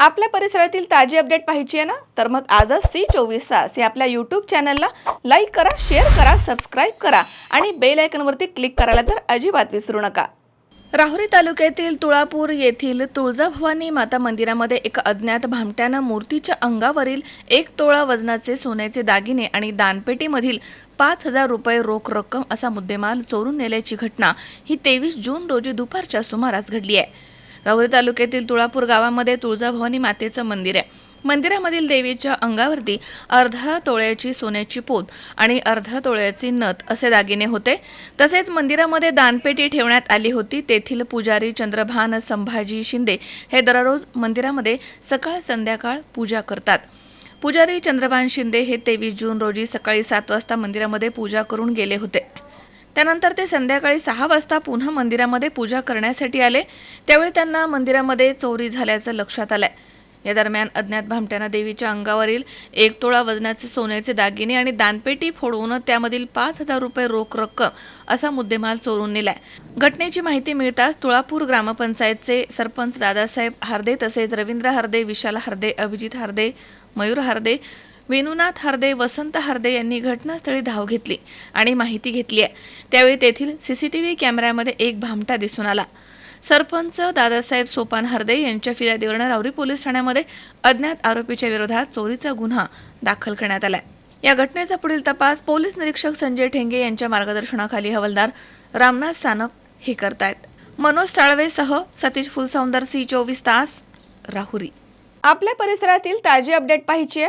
आपल्या परिसरातील ताजी अपडेट पाहिजे आहे ना? तर मग आजच सी चोवीस तास या आपल्या यूट्यूब चॅनलला लाईक करा शेअर करा सबस्क्राईब करा आणि बेल आयकनवरती क्लिक करायला तर अजिबात विसरू नका. राहुरी तालुक्यातील तुळापूर येथील तुळजाभवानी माता मंदिरामध्ये एका अज्ञात भामट्यानं मूर्तीच्या अंगावरील एक तोळा वजनाचे सोन्याचे दागिने आणि दानपेटीमधील पाच हजार रुपये रोख रक्कम असा मुद्देमाल चोरून नेल्याची घटना ही तेवीस जून रोजी दुपारच्या सुमारास घडली आहे. राहुरी तालुक्यातील तुळापूर गावामध्ये तुळजाभवानी मातेचं मंदिर आहे. मंदिरामधील देवीच्या अंगावरती अर्धा तोळ्याची सोन्याची पोत आणि अर्धा तोळ्याची नथ असे दागिने होते. तसेच मंदिरामध्ये दानपेटी ठेवण्यात आली होती. तेथील पुजारी चंद्रभान संभाजी शिंदे हे दररोज मंदिरामध्ये सकाळ संध्याकाळ पूजा करतात. पुजारी चंद्रभान शिंदे हे तेवीस जून रोजी सकाळी सात वाजता मंदिरामध्ये पूजा करून गेले होते. त्यानंतर ते संध्याकाळी सहा वाजता पुन्हा मंदिरामध्ये पूजा करण्यासाठी आले. त्यावेळी त्यांना मंदिरामध्ये चोरी झाल्याचं लक्षात आलंय. या दरम्यान अज्ञात भामट्यानं देवीच्या अंगावरील एक तोळा वजनाचे सोन्याचे दागिने आणि दानपेटी फोडवून त्यामधील पाच हजार रुपये रोख रक्कम असा मुद्देमाल चोरून नेलाय. घटनेची माहिती मिळताच तुळापूर ग्रामपंचायतचे सरपंच दादासाहेब हार्दे तसेच रवींद्र हार्दे विशाल हार्दे अभिजित हार्दे मयूर हार्दे वेणुनाथ हार्दे वसंत हार्दे यांनी घटनास्थळी धाव घेतली आणि माहिती घेतली आहे. त्यावेळी तेथील सीसीटीव्ही कॅमेऱ्यामध्ये एक भामटा दिसून आला. सरपंच दादासाहेब सोपान हरदे यांच्या फिर्यादीवरनं रावरी पोलीस ठाण्यामध्ये अज्ञात आरोपीच्या विरोधात चोरीचा गुन्हा दाखल करण्यात आला या घटनेचा पुढील तपास पोलीस निरीक्षक संजय ठेंगे यांच्या मार्गदर्शनाखाली हवालदार रामनाथ सानप हे करतायत. मनोज साळवेसह सतीश फुलसौंदर सी चोवीस तास राहुरी. आपल्या परिसरातील ताजी अपडेट पाहिजे